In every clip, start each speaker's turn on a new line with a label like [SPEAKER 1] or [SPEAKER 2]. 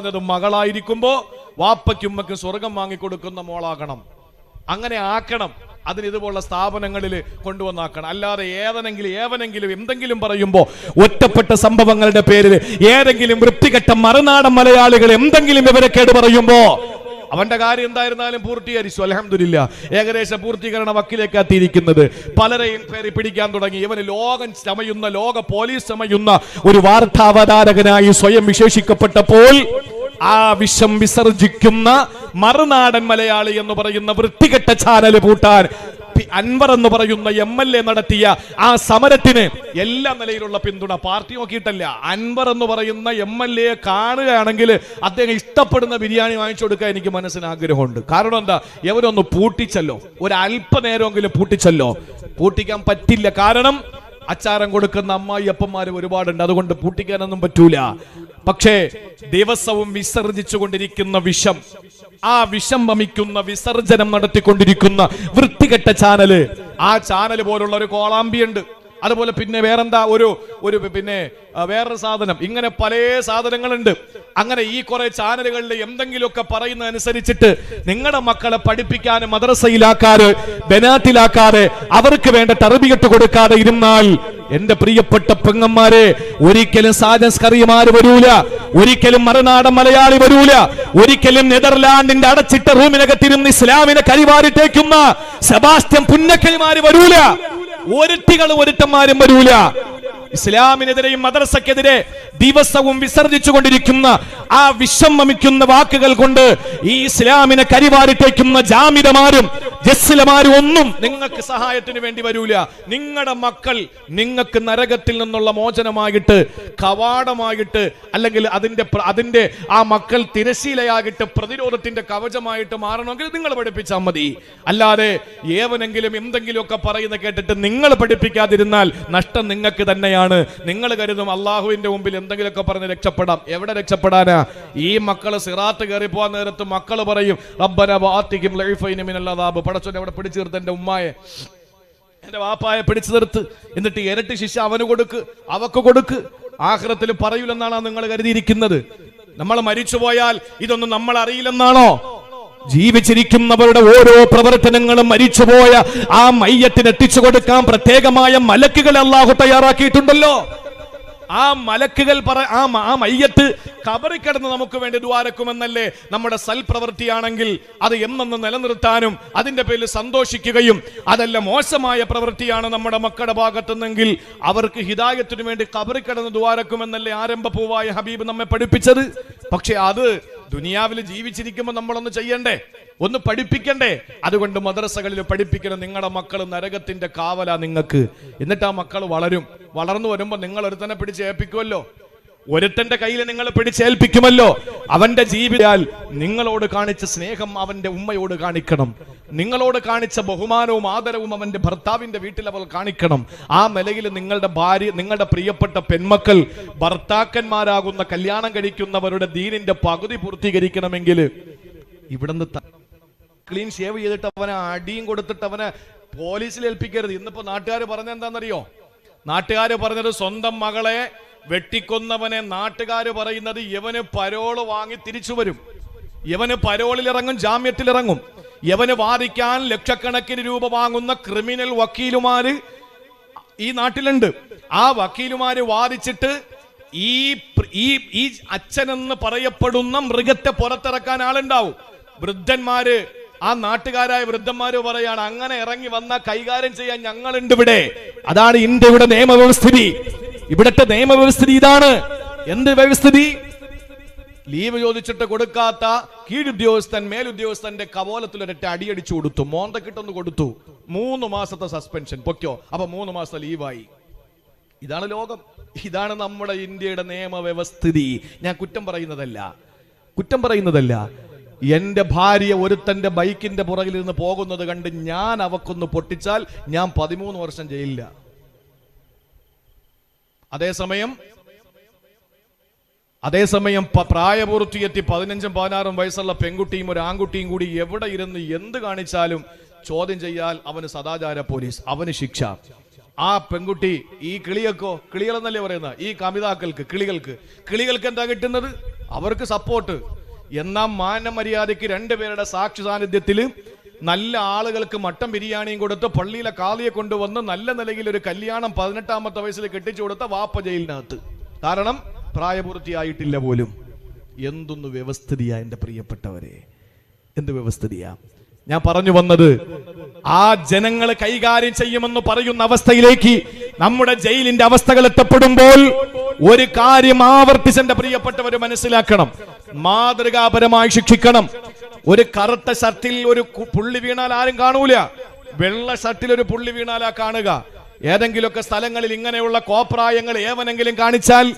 [SPEAKER 1] പറഞ്ഞത് മകളായിരിക്കുമ്പോ വാപ്പയ്ക്കുമ്മക്ക് ഉമ്മയ്ക്കും സ്വർഗം വാങ്ങിക്കൊടുക്കുന്ന മോളാകണം. അങ്ങനെ ആക്കണം. അതിന് ഇതുപോലുള്ള സ്ഥാപനങ്ങളിൽ കൊണ്ടുവന്നാക്കണം. അല്ലാതെ ഏതെങ്കിലും ഏവനെങ്കിലും എന്തെങ്കിലും പറയുമ്പോൾ ഒറ്റപ്പെട്ട സംഭവങ്ങളുടെ പേരിൽ ഏതെങ്കിലും വൃത്തികെട്ട മറുനാടൻ മലയാളികൾ എന്തെങ്കിലും ഇവരെ കേട് പറയുമ്പോ അവന്റെ കാര്യം എന്തായിരുന്നാലും പൂർത്തീകരിച്ചു. അലഹമില്ല ഏകദേശം പൂർത്തീകരണ വക്കിലേക്ക് എത്തിയിരിക്കുന്നത് പലരെയും കയറി പിടിക്കാൻ തുടങ്ങി. ഇവന് ലോകം ചമയുന്ന ലോക പോലീസ് ചമയുന്ന ഒരു വാർത്താവതാരകനായി സ്വയം വിശേഷിക്കപ്പെട്ടപ്പോൾ ആ വിഷം വിസർജിക്കുന്ന മറുനാടൻ മലയാളി എന്ന് പറയുന്ന വൃത്തികെട്ട ചാനൽ പൂട്ടാൻ പി- അൻവർ എന്ന് പറയുന്ന എം എൽ എ നടത്തിയ ആ സമരത്തിന് എല്ലാ നിലയിലുള്ള പിന്തുണ പാർട്ടി നോക്കിയിട്ടല്ല. അൻവർ എന്ന് പറയുന്ന എം എൽ എ കാണുകയാണെങ്കിൽ അദ്ദേഹം ഇഷ്ടപ്പെടുന്ന ബിരിയാണി വാങ്ങിച്ചു കൊടുക്കാൻ എനിക്ക് മനസ്സിന് ആഗ്രഹമുണ്ട്. കാരണം എന്താ? എവരൊന്ന് പൂട്ടിച്ചല്ലോ. ഒരു അല്പനേരമെങ്കിലും പൂട്ടിച്ചല്ലോ. പൂട്ടിക്കാൻ പറ്റില്ല. കാരണം അച്ചാരം കൊടുക്കുന്ന അമ്മായി അപ്പന്മാര് ഒരുപാടുണ്ട്. അതുകൊണ്ട് പൂട്ടിക്കാനൊന്നും പറ്റൂല. പക്ഷേ ദിവസവും വിസർജിച്ചു കൊണ്ടിരിക്കുന്ന വിഷം ആ വിഷം വമിക്കുന്ന വിസർജനം നടത്തിക്കൊണ്ടിരിക്കുന്ന വൃത്തികെട്ട ചാനൽ. ആ ചാനൽ പോലുള്ള ഒരു കോളാമ്പി അതുപോലെ പിന്നെ വേറെന്താ? ഒരു ഒരു പിന്നെ വേറൊരു സാധനം. ഇങ്ങനെ പല സാധനങ്ങളുണ്ട്. അങ്ങനെ ഈ കുറെ ചാനലുകളിൽ എന്തെങ്കിലുമൊക്കെ പറയുന്ന അനുസരിച്ചിട്ട് നിങ്ങളുടെ മക്കളെ പഠിപ്പിക്കാനും മദ്രസയിലാക്കാതെ ബനാത്തിലാക്കാതെ അവർക്ക് വേണ്ട തറബികെട്ട് കൊടുക്കാതെ ഇരുന്നാൽ എന്റെ പ്രിയപ്പെട്ട പെങ്ങന്മാരെ ഒരിക്കലും സാജൻസ്കറിയമാര് വരൂല. ഒരിക്കലും മറുനാടൻ മലയാളി വരൂല. ഒരിക്കലും നെതർലാൻഡിന്റെ അടച്ചിട്ട റൂമിനകത്തിരുന്ന് ഇസ്ലാമിനെ കരിവാരിട്ടേക്കുന്ന സെബാസ്റ്റ്യൻ പുന്നക്കലിമാര് വരൂല. ഒരുത്തികളും ഒരുട്ടന്മാരും വരൂല. ഇസ്ലാമിനെതിരെയും മദ്രസക്കെതിരെ ദിവസവും വിസർജിച്ചുകൊണ്ടിരിക്കുന്ന ആ വിഷം വമിക്കുന്ന വാക്കുകൾ കൊണ്ട് ഈ ഇസ്ലാമിനെ കരിവാരിട്ടേക്കുന്ന ജാമിതമാരും ജസ്സിലമാരും ഒന്നും നിങ്ങൾക്ക് സഹായത്തിന് വേണ്ടി വരൂല. നിങ്ങളുടെ മക്കൾ നിങ്ങൾക്ക് നരകത്തിൽ നിന്നുള്ള മോചനമായിട്ട് കവാടമായിട്ട് അല്ലെങ്കിൽ അതിന്റെ അതിന്റെ ആ മക്കൾ തിരശീലയാകിട്ട് പ്രതിരോധത്തിന്റെ കവചമായിട്ട് മാറണമെങ്കിൽ നിങ്ങൾ പഠിപ്പിച്ചാൽ മതി. അല്ലാതെ ഏവനെങ്കിലും എന്തെങ്കിലുമൊക്കെ പറയുന്ന കേട്ടിട്ട് നിങ്ങൾ പഠിപ്പിക്കാതിരുന്നാൽ നഷ്ടം നിങ്ങൾക്ക് തന്നെയാണ്. നിങ്ങൾ കരുതും അള്ളാഹുവിന്റെ മുമ്പിൽ എന്തെങ്കിലുമൊക്കെ പറഞ്ഞ് രക്ഷപ്പെടാം. എവിടെ രക്ഷപ്പെടാനാ? ഈ മക്കൾ സിറാത്ത് കയറി പോകാൻ നേരത്ത് മക്കൾ പറയും റബ്ബന വാത്തിക്കും ലൈഫൈനും പടച്ചോനെ അവിടെ പിടിച്ചു നിർത്ത് എന്റെ ഉമ്മായെ. എന്റെ വാപ്പായെ പിടിച്ചു നിർത്ത്. എന്നിട്ട് ഇരട്ടി ശിക്ഷ അവന് കൊടുക്ക് അവക്ക് കൊടുക്ക്. ആഹ്റത്തിൽ പറയൂലെന്നാണോ നിങ്ങൾ കരുതിയിരിക്കുന്നത്? നമ്മൾ മരിച്ചു പോയാൽ ഇതൊന്നും നമ്മൾ അറിയില്ലെന്നാണോ? ജീവിച്ചിരിക്കുന്നവരുടെ ഓരോ പ്രവർത്തനങ്ങളും മരിച്ചുപോയ ആ മയ്യത്തിന് എത്തിച്ചു കൊടുക്കാൻ പ്രത്യേകമായ മലക്കുകൾ അള്ളാഹു തയ്യാറാക്കിയിട്ടുണ്ടല്ലോ. ആ മലക്കുകൾ പറ ആ ആ മയ്യത്ത് കബറി കിടന്ന് നമുക്ക് വേണ്ടി ദ്വാരക്കുമെന്നല്ലേ നമ്മുടെ സൽപ്രവൃത്തിയാണെങ്കിൽ അത് എന്നെന്ന് നിലനിർത്താനും അതിന്റെ പേരിൽ സന്തോഷിക്കുകയും അതല്ല മോശമായ പ്രവൃത്തിയാണ് നമ്മുടെ മക്കളുടെ ഭാഗത്തുനിന്നെങ്കിൽ അവർക്ക് ഹിതായത്തിനു വേണ്ടി കബറി കിടന്ന് ദ്വാരക്കുമെന്നല്ലേ ആരംഭ പൂവായ ഹബീബ് നമ്മെ പഠിപ്പിച്ചത്? പക്ഷെ അത് ദുനിയാവിൽ ജീവിച്ചിരിക്കുമ്പോൾ നമ്മളൊന്ന് ചെയ്യണ്ടേ? ഒന്ന് പഠിപ്പിക്കണ്ടേ? അതുകൊണ്ട് മദ്രസകളിൽ പഠിപ്പിക്കണം നിങ്ങളുടെ മക്കൾ നരകത്തിന്റെ കാവല നിങ്ങൾക്ക്. എന്നിട്ട് ആ മക്കൾ വളരും. വളർന്നു വരുമ്പോൾ നിങ്ങൾ ഒരുത്തനെ പിടിച്ച് ഏൽപ്പിക്കുമല്ലോ ഒരുത്തന്റെ കയ്യിൽ നിങ്ങൾ പിടിച്ചേൽപ്പിക്കുമല്ലോ. അവന്റെ ജീവിതാൽ നിങ്ങളോട് കാണിച്ച സ്നേഹം അവന്റെ ഉമ്മയോട് കാണിക്കണം. നിങ്ങളോട് കാണിച്ച ബഹുമാനവും ആദരവും അവന്റെ ഭർത്താവിന്റെ വീട്ടിൽ അവൾ കാണിക്കണം. ആ നിലയിൽ നിങ്ങളുടെ ഭാര്യ നിങ്ങളുടെ പ്രിയപ്പെട്ട പെൺമക്കൾ ഭർത്താക്കന്മാരാകുന്ന കല്യാണം കഴിക്കുന്നവരുടെ ദീനിന്റെ പകുതി പൂർത്തീകരിക്കണമെങ്കിൽ ഇവിടുന്ന് ക്ലീൻ ഷേവ് ചെയ്തിട്ട് അവനെ അടിയും കൊടുത്തിട്ട് അവനെ പോലീസിൽ ഏൽപ്പിക്കരുത്. ഇന്നിപ്പോ നാട്ടുകാർ പറഞ്ഞ എന്താണെന്നറിയോ നാട്ടുകാർ പറഞ്ഞത് സ്വന്തം മകളെ വെട്ടിക്കൊന്നവനെ നാട്ടുകാർ പറയുന്നത് യവന് പരോൾ വാങ്ങി തിരിച്ചു വരും. യവന് പരോളിലിറങ്ങും ജാമ്യത്തിലിറങ്ങും. യവന് വാദിക്കാൻ ലക്ഷക്കണക്കിന് രൂപ വാങ്ങുന്ന ക്രിമിനൽ വക്കീലുമാര് ഈ നാട്ടിലുണ്ട്. ആ വക്കീലുമാര് വാദിച്ചിട്ട് ഈ ഈ അച്ഛനെന്ന് പറയപ്പെടുന്ന മൃഗത്തെ പുറത്തിറക്കാൻ ആളുണ്ടാവും. വൃദ്ധന്മാര് ആ നാട്ടുകാരായ വൃദ്ധന്മാര് പറയാണ് അങ്ങനെ ഇറങ്ങി വന്ന കൈകാര്യം ചെയ്യാൻ ഞങ്ങളുണ്ട് ഇവിടെ. അതാണ് ഇന്ത്യയുടെ നിയമവ്യവസ്ഥിതി. ഇവിടുത്തെ നിയമവ്യവസ്ഥിതി ഇതാണ്. എന്ത് വ്യവസ്ഥിതി? ലീവ് ചോദിച്ചിട്ട് കൊടുക്കാത്ത കീഴുദ്യോഗസ്ഥൻ മേലുദ്യോഗസ്ഥന്റെ കവോലത്തിൽ ഒരൊറ്റ അടിയടിച്ചു കൊടുത്തു. മോന്തക്കിട്ടൊന്ന് കൊടുത്തു. മൂന്ന് മാസത്തെ സസ്പെൻഷൻ പൊക്കോ അപ്പൊ മൂന്ന് മാസത്തെ ലീവായി. ഇതാണ് ലോകം. ഇതാണ് നമ്മുടെ ഇന്ത്യയുടെ നിയമവ്യവസ്ഥിതി. ഞാൻ കുറ്റം പറയുന്നതല്ല. കുറ്റം പറയുന്നതല്ല. എന്റെ ഭാര്യ ഒരുത്തന്റെ ബൈക്കിന്റെ പുറകിൽ നിന്ന് പോകുന്നത് കണ്ട് ഞാൻ അവക്കൊന്ന് പൊട്ടിച്ചാൽ ഞാൻ പതിമൂന്ന് വർഷം ചെയ്യില്ല അതേസമയം അതേസമയം പ്രായപൂർത്തി പ്രായപൂർത്തിയെത്തി പതിനഞ്ചും പതിനാറും വയസ്സുള്ള പെൺകുട്ടിയും ഒരു ആൺകുട്ടിയും കൂടി എവിടെ ഇരുന്ന് എന്ത് കാണിച്ചാലും ചോദ്യം ചെയ്യാൽ അവന് സദാചാര പോലീസ് അവന് ശിക്ഷ. ആ പെൺകുട്ടി ഈ കിളിയക്കോ കിളികളെന്നല്ലേ പറയുന്ന ഈ കമിതാക്കൾക്ക് കിളികൾക്ക്. കിളികൾക്ക് എന്താ കിട്ടുന്നത്? അവർക്ക് സപ്പോർട്ട് എന്നാ മാനമര്യാദയ്ക്ക് രണ്ടുപേരുടെ സാക്ഷി സാന്നിധ്യത്തിൽ നല്ല ആളുകൾക്ക് മട്ടൻ ബിരിയാണിയും കൊടുത്ത് പള്ളിയിലെ കാളിയെ കൊണ്ടുവന്ന് നല്ല നിലയിൽ ഒരു കല്യാണം പതിനെട്ടാമത്തെ വയസ്സിൽ കെട്ടിച്ചു കൊടുത്ത വാപ്പ ജയിലിനകത്ത്. കാരണം പ്രായപൂർത്തിയായിട്ടില്ല പോലും. എന്തൊന്ന് വ്യവസ്ഥിതിയാ എന്റെ പ്രിയപ്പെട്ടവരെ? എന്ത് വ്യവസ്ഥിതിയാ? ഞാൻ പറഞ്ഞു വന്നത് ആ ജനങ്ങൾ കൈകാര്യം ചെയ്യുമെന്ന് പറയുന്ന അവസ്ഥയിലേക്ക് നമ്മുടെ ജയിലിന്റെ അവസ്ഥകൾ എത്തപ്പെടുമ്പോൾ ഒരു കാര്യം ആവർത്തിച്ച് പ്രിയപ്പെട്ടവർ മനസ്സിലാക്കണം. മാതൃകാപരമായി ശിക്ഷിക്കണം. ഒരു കറുത്ത ഷർട്ടിൽ ഒരു പുള്ളി വീണാൽ ആരും കാണൂല. വെള്ള ഷർട്ടിൽ ഒരു പുള്ളി വീണാലാ കാണുക. ഏതെങ്കിലുമൊക്കെ സ്ഥലങ്ങളിൽ ഇങ്ങനെയുള്ള കോപ്രായങ്ങൾ ഏവനെങ്കിലും കാണിച്ചാൽ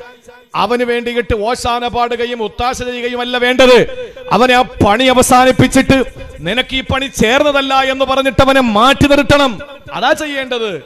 [SPEAKER 1] അവന് വേണ്ടിയിട്ട് ഓശാന പാടുകയും ഒത്താശ ചെയ്യുകയും അല്ല വേണ്ടത്. അവനെ ആ പണി അവസാനിപ്പിച്ചിട്ട് നിനക്ക് ഈ പണി ചേർന്നതല്ല എന്ന് പറഞ്ഞിട്ട് അവനെ മാറ്റി നിർത്തണം. അതാ ചെയ്യേണ്ടത്.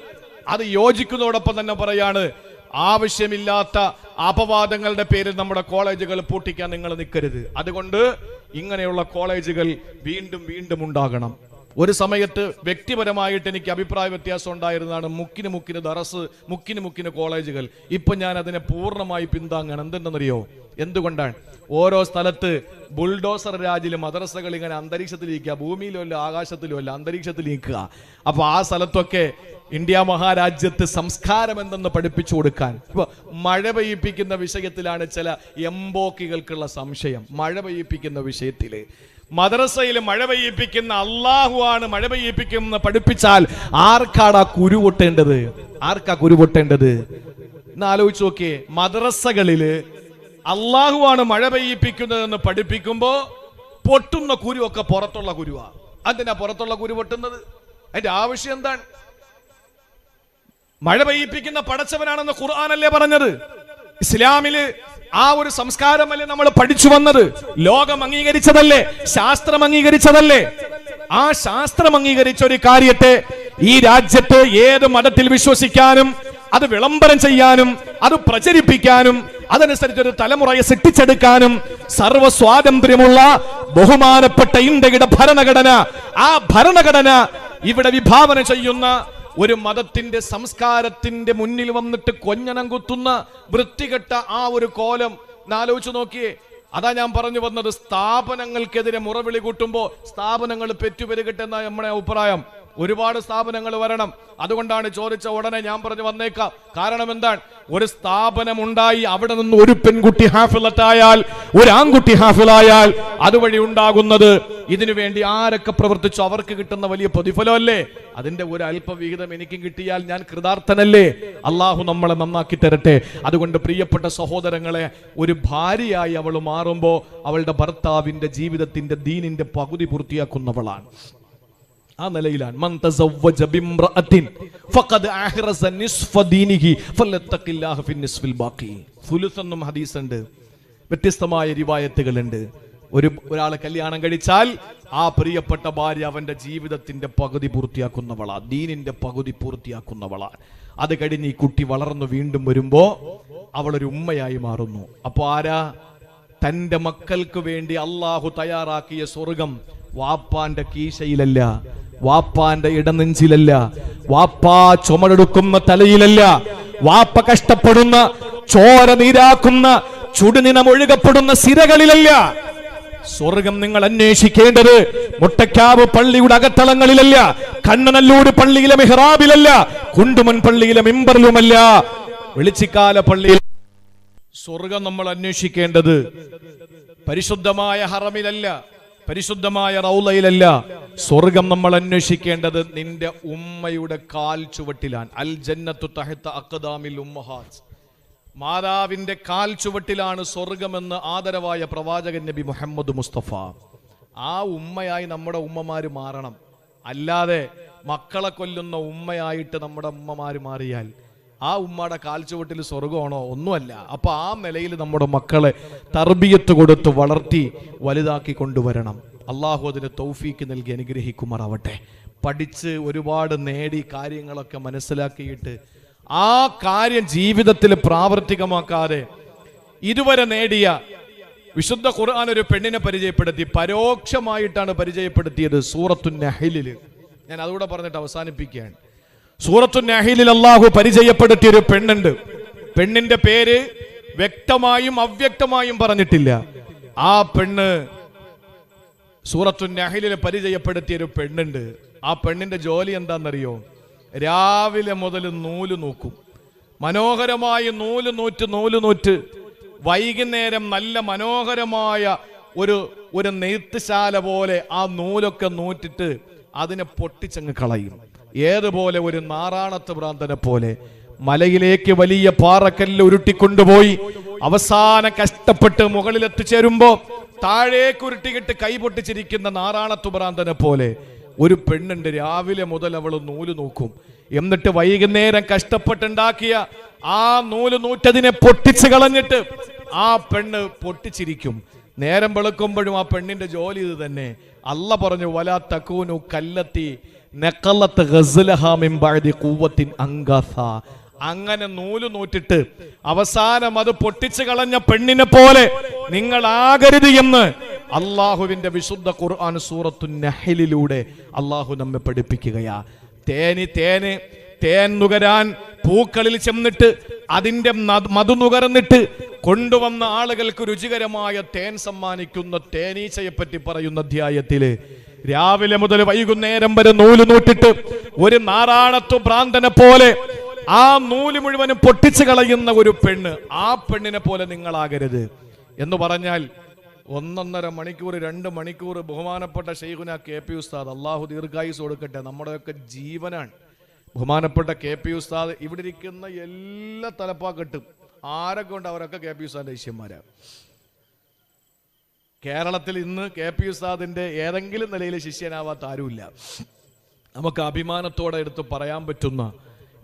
[SPEAKER 1] അത് യോജിക്കുന്നതോടൊപ്പം തന്നെ പറയാണ് ആവശ്യമില്ലാത്ത അപവാദങ്ങളുടെ പേരിൽ നമ്മുടെ കോളേജുകൾ പൂട്ടിക്കാൻ നിങ്ങൾ നിൽക്കരുത്. അതുകൊണ്ട് ഇങ്ങനെയുള്ള കോളേജുകൾ വീണ്ടും വീണ്ടും ഉണ്ടാകണം. ഒരു സമയത്ത് വ്യക്തിപരമായിട്ട് എനിക്ക് അഭിപ്രായ വ്യത്യാസം ഉണ്ടായിരുന്നതാണ് മുക്കിന് മുക്കിന് ദറസ് മുക്കിന് മുക്കിന് കോളേജുകൾ. ഇപ്പൊ ഞാൻ അതിനെ പൂർണമായി പിന്താങ്ങാണ്. എന്തെന്നറിയോ? എന്തുകൊണ്ടാണ്? ഓരോ സ്ഥലത്ത് ബുൾഡോസർ രാജിൽ മദ്രസകൾ ഇങ്ങനെ അന്തരീക്ഷത്തിൽ നിൽക്കുക ഭൂമിയിലും അല്ല ആകാശത്തിലും അല്ല അന്തരീക്ഷത്തിൽ നിൽക്കുക അപ്പൊ ആ സ്ഥലത്തൊക്കെ ഇന്ത്യ മഹാരാജ്യത്ത് സംസ്കാരം എന്തെന്ന് പഠിപ്പിച്ചു കൊടുക്കാൻ. ഇപ്പൊ മഴ പെയ്യിപ്പിക്കുന്ന വിഷയത്തിലാണ് ചില എംബോക്കികൾക്കുള്ള സംശയം. മഴ പെയ്യിപ്പിക്കുന്ന വിഷയത്തിൽ. മദ്രസയിൽ മഴ പെയ്യിപ്പിക്കുന്ന അള്ളാഹുവാണ് മഴ പെയ്യിപ്പിക്കുന്ന പഠിപ്പിച്ചാൽ ആർക്കാടാ കുരു പൊട്ടേണ്ടത്? ആർക്കാ കുരു പൊട്ടേണ്ടത്? എന്ന് ആലോചിച്ച് നോക്കിയേ മദ്രസകളിൽ അള്ളാഹുവാണ് മഴ പെയ്യിപ്പിക്കുന്നതെന്ന് പഠിപ്പിക്കുമ്പോ പൊട്ടുന്ന കുരുവൊക്കെ പുറത്തുള്ള കുരുവാ. അതിനാ പുറത്തുള്ള കുരു പൊട്ടുന്നത്? അതിന്റെ ആവശ്യം എന്താണ്? മഴ പെയ്യിപ്പിക്കുന്ന പടച്ചവനാണെന്ന് ഖുർആാനല്ലേ പറഞ്ഞത്? ഇസ്ലാമിൽ ആ ഒരു സംസ്കാരമല്ലേ നമ്മൾ പഠിച്ചു വന്നത്? ലോകം അംഗീകരിച്ചതല്ലേ? ശാസ്ത്രം അംഗീകരിച്ചതല്ലേ? ആ ശാസ്ത്രം അംഗീകരിച്ച ഒരു കാര്യത്തെ ഈ രാജ്യത്ത് ഏത് മതത്തിൽ വിശ്വസിക്കാനും അത് വിളംബരം ചെയ്യാനും അത് പ്രചരിപ്പിക്കാനും അതനുസരിച്ച് ഒരു തലമുറയെ സൃഷ്ടിച്ചെടുക്കാനും സർവ സ്വാതന്ത്ര്യമുള്ള ബഹുമാനപ്പെട്ട ഇന്ത്യയുടെ ഭരണഘടന ആ ഭരണഘടന ഇവിടെ വിഭാവന ചെയ്യുന്ന ഒരു മതത്തിന്റെ സംസ്കാരത്തിന്റെ മുന്നിൽ വന്നിട്ട് കൊഞ്ഞനം കുത്തുന്ന വൃത്തികെട്ട ആ ഒരു കോലം. ആലോചിച്ചു നോക്കിയേ. അതാ ഞാൻ പറഞ്ഞു വന്നത് സ്ഥാപനങ്ങൾക്കെതിരെ മുറവിളി കൂട്ടുമ്പോ സ്ഥാപനങ്ങൾ പെറ്റുപെരുകട്ടെ നമ്മുടെ അഭിപ്രായം. ഒരുപാട് സ്ഥാപനങ്ങൾ വരണം. അതുകൊണ്ടാണ് ചോദിച്ച ഉടനെ ഞാൻ പറഞ്ഞു വന്നേക്കാം. കാരണം എന്താണ്? ഒരു സ്ഥാപനം ഉണ്ടായി അവിടെ നിന്ന് ഒരു പെൺകുട്ടി ഹാഫിലത്തായാൽ ഒരു ആൺകുട്ടി ഹാഫിലായാൽ അതുവഴി ഉണ്ടാകുന്നത് ഇതിനു വേണ്ടി ആരൊക്കെ പ്രവർത്തിച്ചു? അവർക്ക് കിട്ടുന്ന വലിയ പ്രതിഫലമല്ലേ? അതിന്റെ ഒരു അല്പവിഹിതം എനിക്കും കിട്ടിയാൽ ഞാൻ കൃതാർത്ഥനല്ലേ? അള്ളാഹു നമ്മളെ നന്നാക്കി തരട്ടെ. അതുകൊണ്ട് പ്രിയപ്പെട്ട സഹോദരങ്ങളെ ഒരു ഭാര്യയായി അവൾ മാറുമ്പോൾ അവളുടെ ഭർത്താവിന്റെ ജീവിതത്തിന്റെ ദീനിന്റെ പകുതി പൂർത്തിയാക്കുന്നവളാണ്. ആ നിലയിലാണ്. മൻ ഹദീസുണ്ട്. വ്യത്യസ്തമായ റിവായത്തുകളുണ്ട്. ഒരു ഒരാളെ കല്യാണം കഴിച്ചാൽ ആ പ്രിയപ്പെട്ട ഭാര്യ അവന്റെ ജീവിതത്തിന്റെ പകുതി പൂർത്തിയാക്കുന്നവളാ ദീനിന്റെ പകുതി പൂർത്തിയാക്കുന്നവളാ. അത് കഴിഞ്ഞ് ഈ കുട്ടി വളർന്നു വീണ്ടും വരുമ്പോ അവളൊരു ഉമ്മയായി മാറുന്നു. അപ്പോൾ ആരാ? തന്റെ മക്കൾക്ക് വേണ്ടി അള്ളാഹു തയ്യാറാക്കിയ സ്വർഗം വാപ്പാന്റെ കീശയിലല്ല വാപ്പാന്റെ ഇടനെഞ്ചിലല്ല വാപ്പാ ചുമടെടുക്കുന്ന തലയിലല്ല വാപ്പ കഷ്ടപ്പെടുന്ന ചോര നീരാക്കുന്ന ചുടുനിനം ഒഴുകപ്പെടുന്ന സിരകളിലല്ല. സ്വർഗം നിങ്ങൾ അന്വേഷിക്കേണ്ടത് മുട്ടക്കാവ് പള്ളിയുടെ അകത്തളങ്ങളിലല്ല കണ്ണനല്ലൂർ പള്ളിയിലെ മെഹ്റാബിലല്ല കുണ്ടുമൻ പള്ളിയിലെ മിമ്പറിലുമല്ല. വെളിച്ചിക്കാല പള്ളിയിൽ സ്വർഗം നമ്മൾ അന്വേഷിക്കേണ്ടത് പരിശുദ്ധമായ ഹറമിലല്ല പരിശുദ്ധമായ റൗലയിലല്ല സ്വർഗം നമ്മൾ അന്വേഷിക്കേണ്ടത് നിന്റെ ഉമ്മയുടെ കാൽ ചുവട്ടിലാണ്. അൽ ജന്നത്തു തഹത്ത അക്കദാമിൽ ഉമ്മഹാസ് മാതാവിന്റെ കാൽ ചുവട്ടിലാണ് സ്വർഗമെന്ന് ആദരവായ പ്രവാചകൻ നബി മുഹമ്മദ് മുസ്തഫ. ആ ഉമ്മയായി നമ്മുടെ ഉമ്മമാര് മാറണം. അല്ലാതെ മക്കളെ കൊല്ലുന്ന ഉമ്മയായിട്ട് നമ്മുടെ ഉമ്മമാര് മാറിയാൽ ആ ഉമ്മയുടെ കാൽച്ചുവട്ടിൽ സ്വർഗമാണോ? ഒന്നുമല്ല. അപ്പൊ ആ നിലയിൽ നമ്മുടെ മക്കളെ തർബിയത്ത് കൊടുത്ത് വളർത്തി വലുതാക്കി കൊണ്ടുവരണം. അള്ളാഹു അതിന് തൗഫീക്ക് നൽകി അനുഗ്രഹിക്കുമാറാവട്ടെ. പഠിച്ച് ഒരുപാട് നേടി കാര്യങ്ങളൊക്കെ മനസ്സിലാക്കിയിട്ട് ആ കാര്യം ജീവിതത്തിൽ പ്രാവർത്തികമാക്കാതെ ഇതുവരെ നേടിയ വിശുദ്ധ ഖുർആൻ ഒരു പെണ്ണിനെ പരിചയപ്പെടുത്തി. പരോക്ഷമായിട്ടാണ് പരിചയപ്പെടുത്തിയത് സൂറത്തു നഹിലിൽ ഞാൻ അതുകൂടെ പറഞ്ഞിട്ട് അവസാനിപ്പിക്കുകയാണ്. സൂറത്തു നഹിലിൽ അള്ളാഹു പരിചയപ്പെടുത്തിയ ഒരു പെണ്ണുണ്ട്. പെണ്ണിന്റെ പേര് വ്യക്തമായും അവ്യക്തമായും പറഞ്ഞിട്ടില്ല. ആ പെണ്ണ് സൂറത്തു നഹലിൽ പരിചയപ്പെടുത്തിയ ഒരു പെണ്ണുണ്ട്. ആ പെണ്ണിന്റെ ജോലി എന്താണെന്നറിയോ? രാവിലെ മുതൽ നൂൽ നോക്കും. മനോഹരമായി നൂൽ നൂറ്റ് നൂൽ നൂറ്റ്. വൈകുന്നേരം നല്ല മനോഹരമായ ഒരു ഒരു നെയ്ത്തുശാല പോലെ ആ നൂലൊക്കെ നൂറ്റിട്ട് അതിനെ പൊട്ടിച്ചങ്ങ് കളയും. ഏതുപോലെ ഒരു നാറാണത്ത് ഭ്രാന്തനെ പോലെ. മലയിലേക്ക് വലിയ പാറക്കല്ല് ഉരുട്ടിക്കൊണ്ടുപോയി. അവസാന കഷ്ടപ്പെട്ട് മുകളിൽ എത്തിച്ചേരുമ്പോ താഴേക്ക് ഉരുട്ടിയിട്ട് കൈ പൊട്ടിച്ചിരിക്കുന്ന നാറാണത്തു ഭ്രാന്തനെ പോലെ ഒരു പെണ്ണുണ്ട് രാവിലെ മുതൽ അവൾ നൂൽ നോക്കും. എന്നിട്ട് വൈകുന്നേരം കഷ്ടപ്പെട്ടുണ്ടാക്കിയ ആ നൂൽ നൂറ്റതിനെ പൊട്ടിച്ച് കളഞ്ഞിട്ട് ആ പെണ്ണ് പൊട്ടിച്ചിരിക്കും. നേരം വെളുക്കുമ്പോഴും ആ പെണ്ണിന്റെ ജോലി ഇത് തന്നെ. അല്ല പറഞ്ഞു വലാ തക്കൂനു കല്ലത്തി നെക്കല്ലത്ത് ഗസലഹാമിൻ അങ്കസ അങ്ങനെ നൂൽ നൂറ്റിട്ട് അവസാനം അത് പൊട്ടിച്ചു കളഞ്ഞ പെണ്ണിനെ പോലെ നിങ്ങൾ ആകരുത് എന്ന് അള്ളാഹുവിന്റെ വിശുദ്ധ ഖുർആൻ സൂറത്തു നഹലിലൂടെ അള്ളാഹു നമ്മെ പഠിപ്പിക്കുകയാ. തേനി തേന് തേൻ നുകരാൻ പൂക്കളിൽ ചെന്നിട്ട് അതിന്റെ മധു നുകർന്നിട്ട് കൊണ്ടുവന്ന ആളുകൾക്ക് രുചികരമായ തേൻ സമ്മാനിക്കുന്ന തേനീച്ചയെ പറ്റി പറയുന്ന അധ്യായത്തിൽ രാവിലെ മുതൽ വൈകുന്നേരം വരെ നൂൽ നൂറ്റിട്ട് ഒരു നാറാണത്തു ഭ്രാന്തനെ പോലെ ആ നൂൽ മുഴുവനും പൊട്ടിച്ചു കളയുന്ന ഒരു പെണ്ണ് ആ പെണ്ണിനെ പോലെ നിങ്ങളാകരുത് എന്ന് പറഞ്ഞാൽ ഒന്നൊന്നര മണിക്കൂർ രണ്ട് മണിക്കൂർ ബഹുമാനപ്പെട്ട ഷെയ്ഖുന കെ പി ഉസ്താദ് അള്ളാഹു ദീർഘായുസ് കൊടുക്കട്ടെ. നമ്മുടെയൊക്കെ ജീവനാണ്. ബഹുമാനപ്പെട്ട കെ പി ഉസ്താദ് ഇവിടെ ഇരിക്കുന്ന എല്ലാ തലപ്പാക്കെട്ടും ആരൊക്കെ ഉണ്ട്? അവരൊക്കെ കെ പി ഉസ്താദിന്റെ ശിഷ്യന്മാരാണ് കേരളത്തിൽ ഇന്ന് കെ പി ഉസ്താദിന്റെ ഏതെങ്കിലും നിലയിൽ ശിഷ്യനാവാത്ത ആരുമില്ല. നമുക്ക് അഭിമാനത്തോടെ എടുത്ത് പറയാൻ പറ്റുന്ന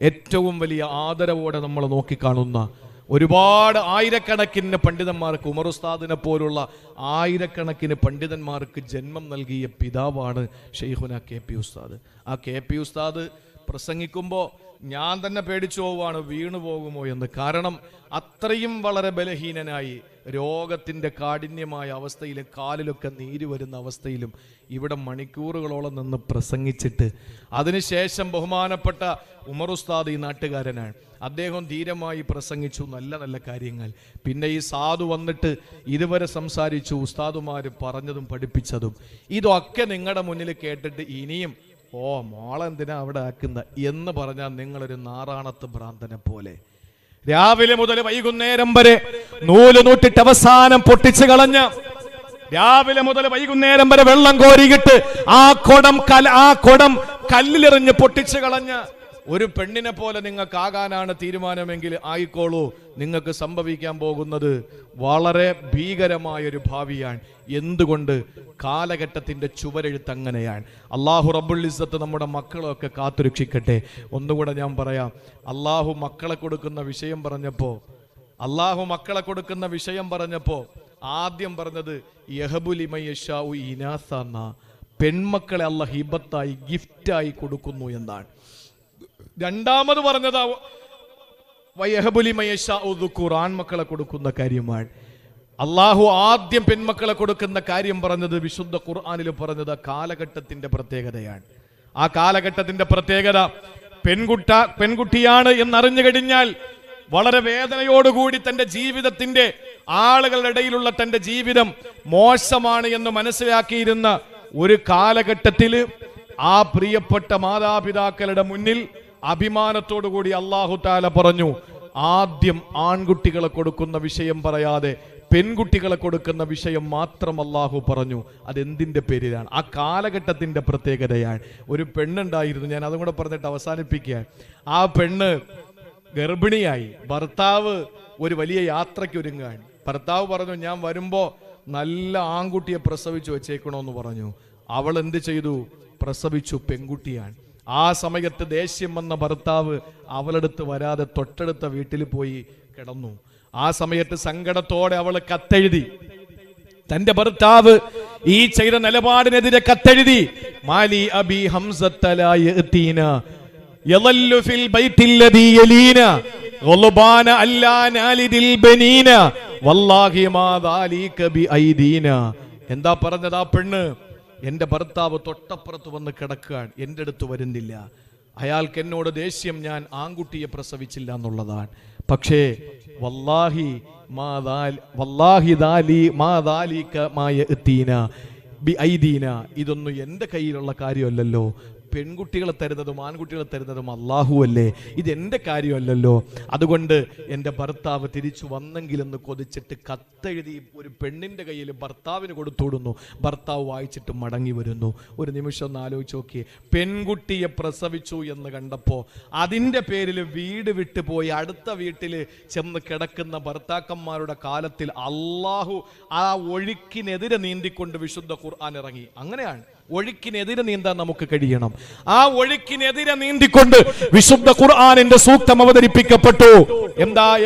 [SPEAKER 1] ഏറ്റവും വലിയ ആദരവോടെ നമ്മൾ നോക്കിക്കാണുന്ന ഒരുപാട് ആയിരക്കണക്കിന് പണ്ഡിതന്മാർക്ക് ഉമർ ഉസ്താദിനെ പോലുള്ള ആയിരക്കണക്കിന് പണ്ഡിതന്മാർക്ക് ജന്മം നൽകിയ പിതാവാണ് ഷെയ്ഖുന കെ പി ഉസ്താദ്. ആ കെ പി ഉസ്താദ് പ്രസംഗിക്കുമ്പോൾ ഞാൻ തന്നെ പേടിച്ചു പോവാണ് വീണു പോകുമോ എന്ന്. കാരണം അത്രയും വളരെ ബലഹീനനായി രോഗത്തിന്റെ കാഠിന്യമായ അവസ്ഥയിലും കാലിലൊക്കെ നീര് വരുന്ന അവസ്ഥയിലും ഇവിടെ മണിക്കൂറുകളോളം നിന്ന് പ്രസംഗിച്ചിട്ട് അതിനുശേഷം ബഹുമാനപ്പെട്ട ഉമർ ഉസ്താദ് ഈ നാട്ടുകാരനാണ്. അദ്ദേഹം ധീരമായി പ്രസംഗിച്ചു നല്ല നല്ല കാര്യങ്ങൾ. പിന്നെ ഈ സാധു വന്നിട്ട് ഇതുവരെ സംസാരിച്ചു ഉസ്താദുമാർ പറഞ്ഞതും പഠിപ്പിച്ചതും. ഇതൊക്കെ നിങ്ങളുടെ മുന്നിൽ കേട്ടിട്ട് ഇനിയും ഓ മോളെന്തിനാ അവിടെ ആക്കുന്ന? എന്ന് പറഞ്ഞാൽ നിങ്ങളൊരു നാറാണത്ത് ഭ്രാന്തനെ പോലെ. രാവിലെ മുതൽ വൈകുന്നേരം വരെ നൂൽ നൂറ്റിട്ട് അവസാനം പൊട്ടിച്ചു കളഞ്ഞ രാവിലെ മുതൽ വൈകുന്നേരം വരെ വെള്ളം കോരിയിട്ട് ആ കുടം ആ കുടം കല്ലിലെറിഞ്ഞ് പൊട്ടിച്ചു കളഞ്ഞ ഒരു പെണ്ണിനെ പോലെ നിങ്ങൾക്കാകാനാണ് തീരുമാനമെങ്കിൽ ആയിക്കോളൂ. നിങ്ങൾക്ക് സംഭവിക്കാൻ പോകുന്നത് വളരെ ഭീകരമായൊരു ഭാവിയാണ്. എന്തുകൊണ്ട്? കാലഘട്ടത്തിന്റെ ചുവരെഴുത്ത് അങ്ങനെയാണ്. അള്ളാഹു റബ്ബുൽ ഇസ്സത്ത് നമ്മുടെ മക്കളൊക്കെ കാത്തുരക്ഷിക്കട്ടെ. ഒന്നുകൂടെ ഞാൻ പറയാം. അള്ളാഹു മക്കളെ കൊടുക്കുന്ന വിഷയം പറഞ്ഞപ്പോൾ അള്ളാഹു മക്കളെ കൊടുക്കുന്ന വിഷയം പറഞ്ഞപ്പോൾ ആദ്യം പറഞ്ഞത് യഹബുലിമയ്യഷാ ഇനാസ എന്ന പെൺമക്കളെ അല്ല ഹിബത്തായി ഗിഫ്റ്റായി കൊടുക്കുന്നു എന്നാണ്. രണ്ടാമത് പറഞ്ഞത് ഖുറാൻ മക്കളെ കൊടുക്കുന്ന കാര്യമാണ്. അള്ളാഹു ആദ്യം പെൺമക്കളെ കൊടുക്കുന്ന കാര്യം പറഞ്ഞത് വിശുദ്ധ ഖുർആാനിൽ പറഞ്ഞത് കാലഘട്ടത്തിന്റെ പ്രത്യേകതയാണ്. ആ കാലഘട്ടത്തിന്റെ പ്രത്യേകത പെൺകുട്ട പെൺകുട്ടിയാണ് എന്നറിഞ്ഞു കഴിഞ്ഞാൽ വളരെ വേദനയോടുകൂടി തന്റെ ജീവിതത്തിന്റെ ആളുകളുടെ ഇടയിലുള്ള തന്റെ ജീവിതം മോശമാണ് എന്ന് മനസ്സിലാക്കിയിരുന്ന ഒരു കാലഘട്ടത്തിൽ ആ പ്രിയപ്പെട്ട മാതാപിതാക്കളുടെ മുന്നിൽ അഭിമാനത്തോടു കൂടി അള്ളാഹു താല പറഞ്ഞു ആദ്യം ആൺകുട്ടികളെ കൊടുക്കുന്ന വിഷയം പറയാതെ പെൺകുട്ടികളെ കൊടുക്കുന്ന വിഷയം മാത്രം അള്ളാഹു പറഞ്ഞു. അതെന്തിന്റെ പേരിലാണ്? ആ കാലഘട്ടത്തിന്റെ പ്രത്യേകതയാണ്. ഒരു പെണ്ണുണ്ടായിരുന്നു ഞാൻ അതും കൂടെ പറഞ്ഞിട്ട് അവസാനിപ്പിക്കുകയാണ്. ആ പെണ്ണ് ഗർഭിണിയായി. ഭർത്താവ് ഒരു വലിയ യാത്രയ്ക്ക് ഒരുങ്ങുകയാണ്. ഭർത്താവ് പറഞ്ഞു ഞാൻ വരുമ്പോൾ നല്ല ആൺകുട്ടിയെ പ്രസവിച്ചു വെച്ചേക്കണോന്ന് പറഞ്ഞു. അവൾ എന്ത് ചെയ്തു? പ്രസവിച്ചു പെൺകുട്ടിയാണ്. ആ സമയത്ത് ദേഷ്യം വന്ന ഭർത്താവ് അവളടുത്ത് വരാതെ തൊട്ടടുത്ത വീട്ടിൽ പോയി കിടന്നു. ആ സമയത്ത് സങ്കടത്തോടെ അവൾ കത്തെഴുതി. തന്റെ ഭർത്താവ് ഈ ചെയ്ത നിലപാടിനെതിരെ കത്തെഴുതി. മാലി അബി ഹംസത്തലായീന എന്താ പറഞ്ഞത് ആ പെണ്ണ്? എന്റെ ഭർത്താവ് തൊട്ടപ്പുറത്ത് വന്ന് കിടക്കാൻ എന്റെ അടുത്ത് വരുന്നില്ല. അയാൾക്ക് എന്നോട് ദേഷ്യം ഞാൻ ആൺകുട്ടിയെ പ്രസവിച്ചില്ല എന്നുള്ളതാണ്. പക്ഷേ വല്ലാഹി വല്ലാഹി ദാലി മാ ദാലിക ബി ഇതൊന്നും എന്റെ കയ്യിലുള്ള കാര്യമല്ലല്ലോ. പെൺകുട്ടികളെ തരുന്നതും ആൺകുട്ടികളെ തരുന്നതും അള്ളാഹു അല്ലേ ഇത് എന്റെ കാര്യമല്ലല്ലോ. അതുകൊണ്ട് എന്റെ ഭർത്താവ് തിരിച്ചു വന്നെങ്കിലെന്ന് കൊതിച്ചിട്ട് കത്തെഴുതി ഒരു പെണ്ണിന്റെ കയ്യിൽ ഭർത്താവിന് കൊടുത്തുവിടുന്നു. ഭർത്താവ് വായിച്ചിട്ട് മടങ്ങി വരുന്നു. ഒരു നിമിഷം ഒന്ന് ആലോചിച്ച് നോക്കിയേ. പെൺകുട്ടിയെ പ്രസവിച്ചു എന്ന് കണ്ടപ്പോൾ അതിന്റെ പേരിൽ വീട് വിട്ടു പോയി അടുത്ത വീട്ടിൽ ചെന്ന് കിടക്കുന്ന ഭർത്താക്കന്മാരുടെ കാലത്തിൽ അള്ളാഹു ആ ഒഴുക്കിനെതിരെ നീന്തിക്കൊണ്ട് വിശുദ്ധ ഖുർആൻ ഇറങ്ങി. അങ്ങനെയാണ്. ഒഴുക്കിനെതിരെ നീന്താൻ നമുക്ക് കഴിയണം. ആ ഒഴുക്കിനെതിരെ നീന്തിക്കൊണ്ട് വിശുദ്ധ ഖുർആാനിന്റെ സൂക്തം അവതരിപ്പിക്കപ്പെട്ടു. എന്താ?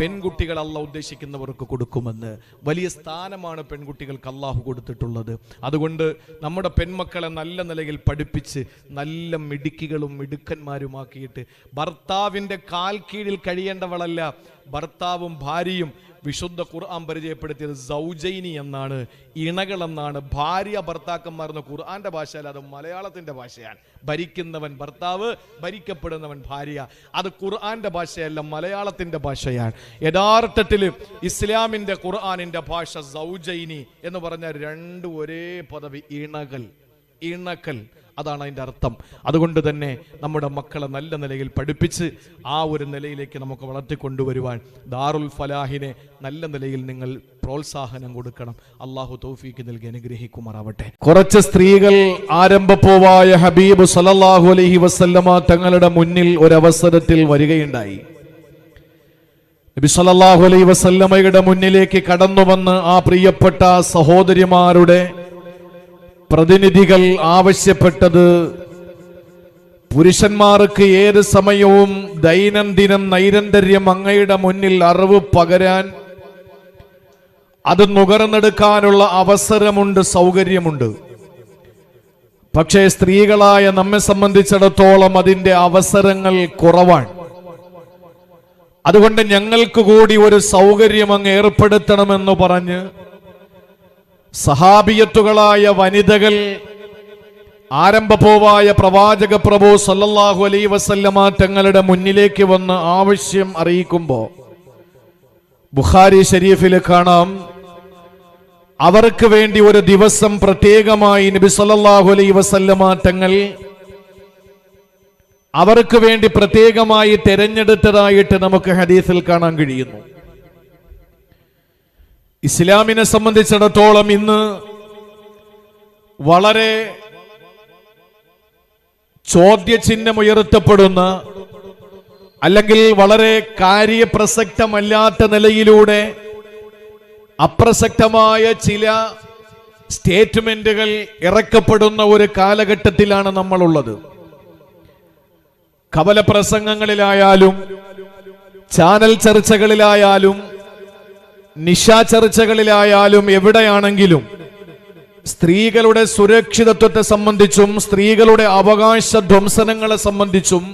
[SPEAKER 1] പെൺകുട്ടികൾ അല്ല ഉദ്ദേശിക്കുന്നവർക്ക് കൊടുക്കുമെന്ന്. വലിയ സ്ഥാനമാണ് പെൺകുട്ടികൾക്ക് അള്ളാഹു കൊടുത്തിട്ടുള്ളത്. അതുകൊണ്ട് നമ്മുടെ പെൺമക്കളെ നല്ല നിലയിൽ പഠിപ്പിച്ച് നല്ല മിടുക്കികളും മിടുക്കന്മാരുമാക്കിയിട്ട് ഭർത്താവിന്റെ കാൽ കീഴിൽ കഴിയേണ്ടവളല്ല ഭർത്താവും ഭാര്യയും വിശുദ്ധ ഖുർആൻ പരിചയപ്പെടുത്തിയത് സൗജൈനി എന്നാണ് ഇണകൾ എന്നാണ് ഭാര്യ ഭർത്താക്കന്മാർ എന്ന ഖുർആന്റെ ഭാഷയല്ല അത് മലയാളത്തിന്റെ ഭാഷയാണ്. ഭരിക്കുന്നവൻ ഭർത്താവ് ഭരിക്കപ്പെടുന്നവൻ ഭാര്യ. അത് ഖുർആന്റെ ഭാഷയല്ല മലയാളത്തിന്റെ ഭാഷയാണ്. യഥാർത്ഥത്തിൽ ഇസ്ലാമിന്റെ ഖുർആാനിന്റെ ഭാഷ സൗജൈനി എന്ന് പറഞ്ഞ രണ്ട് ഒരേ പദവി ഇണകൾ. ഇണക്കൽ അതാണ് അതിന്റെ അർത്ഥം. അതുകൊണ്ട് തന്നെ നമ്മുടെ മക്കളെ നല്ല നിലയിൽ പഠിപ്പിച്ച് ആ ഒരു നിലയിലേക്ക് നമുക്ക് വളർത്തിക്കൊണ്ടുവരുവാൻ ദാറുൽ ഫലാഹിനെ നല്ല നിലയിൽ നിങ്ങൾ പ്രോത്സാഹനം കൊടുക്കണം. അള്ളാഹു തൗഫീക്ക് നൽകി അനുഗ്രഹിക്കുമാറാവട്ടെ. കുറച്ച് സ്ത്രീകൾ ആരംഭപ്പൂവായ ഹബീബ് സലല്ലാഹു അലഹി വസ്ല്ലമ തങ്ങളുടെ മുന്നിൽ ഒരവസരത്തിൽ വരികയുണ്ടായി. നബി സലല്ലാഹു അലൈഹി വസല്ലമയുടെ മുന്നിലേക്ക് കടന്നു വന്ന് ആ പ്രിയപ്പെട്ട സഹോദരിമാരുടെ പ്രതിനിധികൾ ആവശ്യപ്പെട്ടത് പുരുഷന്മാർക്ക് ഏത് സമയവും ദൈനംദിനം നൈരന്തര്യം അങ്ങയുടെ മുന്നിൽ അറിവ് പകരാൻ അത് നുകർന്നെടുക്കാനുള്ള അവസരമുണ്ട് സൗകര്യമുണ്ട്. പക്ഷേ സ്ത്രീകളായ നമ്മെ സംബന്ധിച്ചിടത്തോളം അതിന്റെ അവസരങ്ങൾ കുറവാണ്. അതുകൊണ്ട് ഞങ്ങൾക്ക് കൂടി ഒരു സൗകര്യം അങ്ങ് ഏർപ്പെടുത്തണമെന്ന് പറഞ്ഞ് സഹാബിയത്തുകളായ വനിതകൾ ആരംഭപോവായ പ്രവാചക പ്രഭു സല്ലല്ലാഹു അലൈ വസല്ലമ തങ്ങളുടെ മുന്നിലേക്ക് വന്ന് ആവശ്യം അറിയിക്കുമ്പോൾ ബുഖാരി ഷരീഫിൽ കാണാം അവർക്ക് വേണ്ടി ഒരു ദിവസം പ്രത്യേകമായി നബി സല്ലല്ലാഹു അലൈ വസല്ലമ തങ്ങൾ അവർക്ക് വേണ്ടി പ്രത്യേകമായി തെരഞ്ഞെടുത്തതായിട്ട് നമുക്ക് ഹദീസിൽ കാണാൻ കഴിയുന്നു. ഇസ്ലാമിനെ സംബന്ധിച്ചിടത്തോളം ഇന്ന് വളരെ ചോദ്യചിഹ്നം ഉയർത്തപ്പെടുന്ന അല്ലെങ്കിൽ വളരെ കാര്യപ്രസക്തമല്ലാത്ത നിലയിലൂടെ അപ്രസക്തമായ ചില സ്റ്റേറ്റ്മെന്റുകൾ ഇറക്കപ്പെടുന്ന ഒരു കാലഘട്ടത്തിലാണ് നമ്മളുള്ളത്. കവല പ്രസംഗങ്ങളിലായാലും ചാനൽ ചർച്ചകളിലായാലും നിശ ചർച്ചകളിലായാലും എവിടെയാണെങ്കിലും സ്ത്രീകളുടെ സുരക്ഷിതത്വത്തെ സംബന്ധിച്ചും സ്ത്രീകളുടെ അവകാശ ധ്വംസനങ്ങളെ സംബന്ധിച്ചും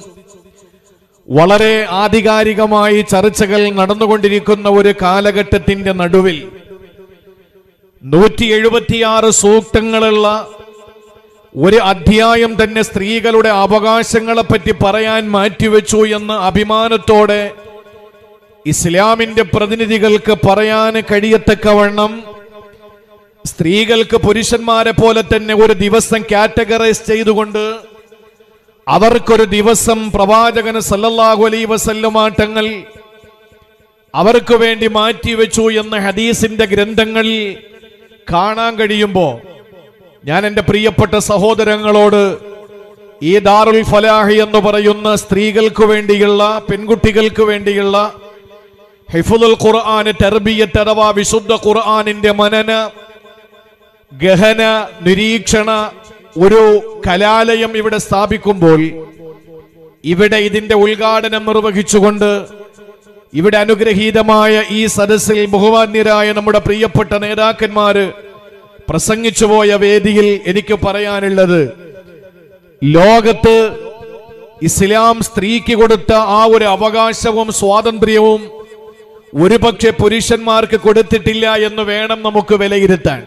[SPEAKER 1] വളരെ ആധികാരികമായി ചർച്ചകൾ നടന്നുകൊണ്ടിരിക്കുന്ന ഒരു കാലഘട്ടത്തിന്റെ നടുവിൽ നൂറ്റി എഴുപത്തിയാറ് സൂക്തങ്ങളുള്ള ഒരു അധ്യായം തന്നെ സ്ത്രീകളുടെ അവകാശങ്ങളെപ്പറ്റി പറയാൻ മാറ്റിവെച്ചു എന്ന് അഭിമാനത്തോടെ ഇസ്ലാമിന്റെ പ്രതിനിധികൾക്ക് പറയാൻ കഴിയത്തക്കവണ്ണം സ്ത്രീകൾക്ക് പുരുഷന്മാരെ പോലെ തന്നെ ഒരു ദിവസം കാറ്റഗറൈസ് ചെയ്തുകൊണ്ട് അവർക്കൊരു ദിവസം പ്രവാചകന് സല്ലല്ലാഹു അലൈ വസല്ലമാട്ടങ്ങൾ അവർക്ക് വേണ്ടി മാറ്റിവെച്ചു എന്ന ഹദീസിന്റെ ഗ്രന്ഥങ്ങൾ കാണാൻ കഴിയുമ്പോൾ ഞാൻ എന്റെ പ്രിയപ്പെട്ട സഹോദരങ്ങളോട് ഈ ദാറുൽ ഫലാഹി എന്ന് പറയുന്ന സ്ത്രീകൾക്ക് വേണ്ടിയുള്ള പെൺകുട്ടികൾക്ക് വേണ്ടിയുള്ള ഹിഫുൽ ഖുർആന് തെർബിയത്ത് അഥവാ വിശുദ്ധ ഖുർആാനിന്റെ മനന ഗഹന നിരീക്ഷണ ഒരു കലാലയം ഇവിടെ സ്ഥാപിക്കുമ്പോൾ ഇവിടെ ഇതിന്റെ ഉദ്ഘാടനം നിർവഹിച്ചുകൊണ്ട് ഇവിടെ അനുഗ്രഹീതമായ ഈ സദസ്സിൽ ബഹുമാന്യരായ നമ്മുടെ പ്രിയപ്പെട്ട നേതാക്കന്മാര് പ്രസംഗിച്ചുപോയ വേദിയിൽ എനിക്ക് പറയാനുള്ളത് ലോകത്ത് ഇസ്ലാം സ്ത്രീക്ക് കൊടുത്ത ആ ഒരു അവകാശവും സ്വാതന്ത്ര്യവും ഒരുപക്ഷെ പുരുഷന്മാർക്ക് കൊടുത്തിട്ടില്ല എന്ന് വേണം നമുക്ക് വിലയിരുത്താൻ.